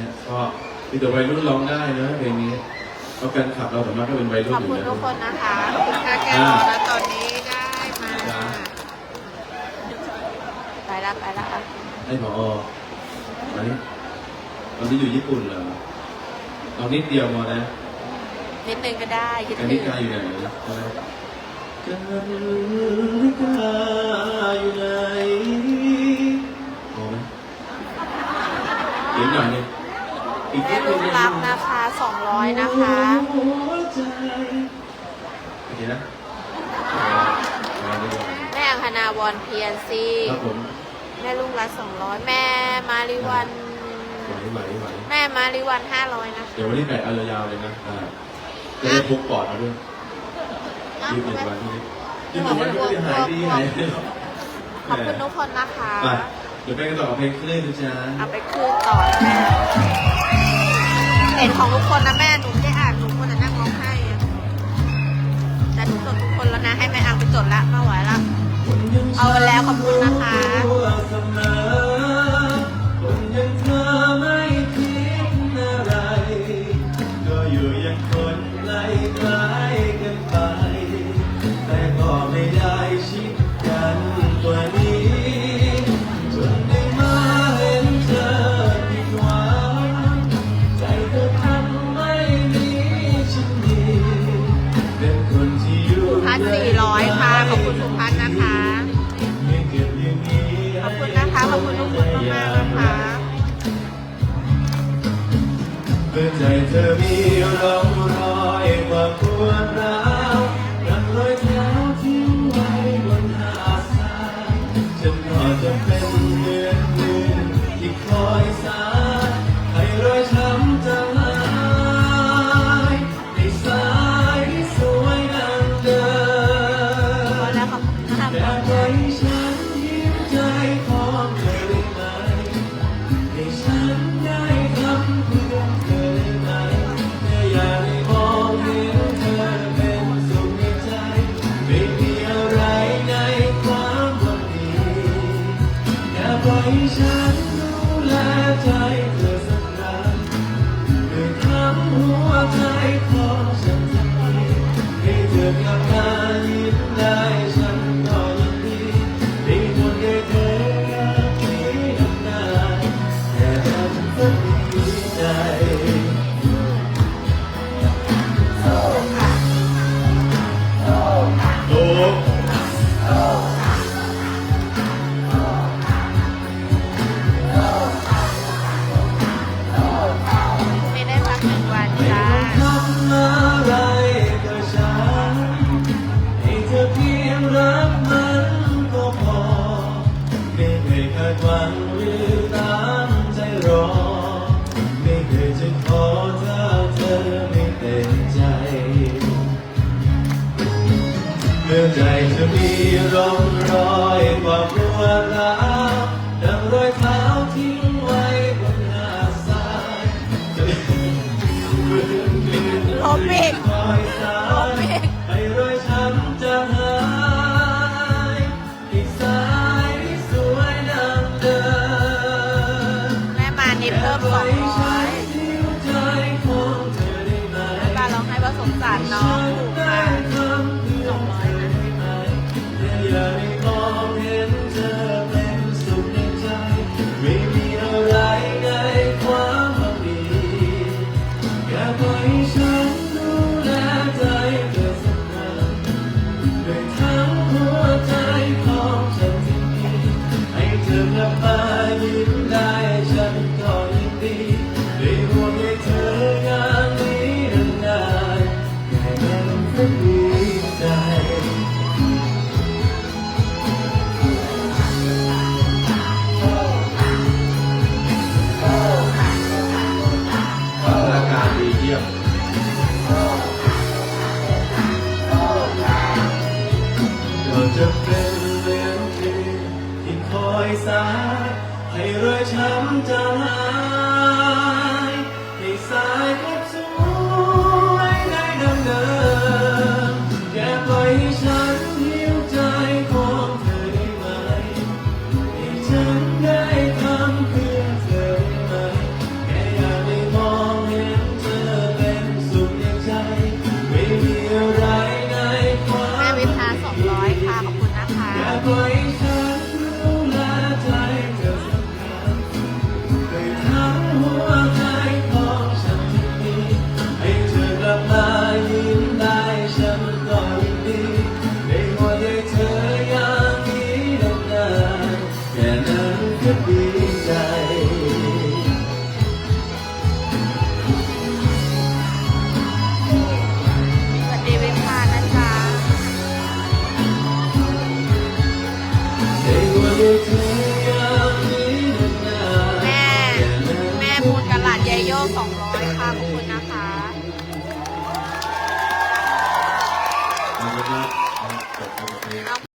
ฮะก็มีแต่วัยรุ่นร้องได้นะเพลงนี้เพราะแฟนคลับเราส่วนมากก็เป็นวัยรุ่ขนอบอยู่คุณแล้วทุกคนนะคะขอบคุณค่ะแกรอแล้วตอนนี้ได้มาจ้า ไปละไปละอะให้พอตอนนี้ตอนนี้อยู่ญี่ปุ่นเหรอเอานิดเดียวพอนะนิดนึงก็ได้คิดกันถึนิงกาอยู่ไหนใช่ไหมกันนิกา ม่นิดนึลูงกรับนะคะ200นะคะหัวใจโอเคนะเอาดีกว่าแม่อังคณาวรเพียรซีครับผมแม่ลุงรัต200แม่มาริวันไหวไหวไหวแม่มาริวัน500นะคะเดี๋ยววันนี้แบกเอายาวๆเลยนะอ่าจะได้พกปอดมาด้วยอ้าวยืดหนึ่งวันที่นี้ยืดหนึ่งวันก็จะหายดีหายเร็วขอบคุณทุกคนนะคะไปเดี๋ยวไปกันต่อกับเพลงคลื่นนะจ๊ะเอาไปคืนต่อนะแม่ เห็นของทุกคนนะแม่หนูได้อ่านหนูคนจะนั่งร้องไห้อะแต่หนูจดทุกคนแล้วนะให้แม่อังไปจดละไม่ไหวละเอาไปแล้วขอบคุณนะคะ ใจเธอมี ค่ป ใจเจะเป็นเรื่องที่ที่คอยสาให้รอยช้ำจาง แสวัสดีเวพานะจ๊ะแม่ แม่พูดกับหลานยายโย่สองร้อยค่ะขอบคุณ Yeah.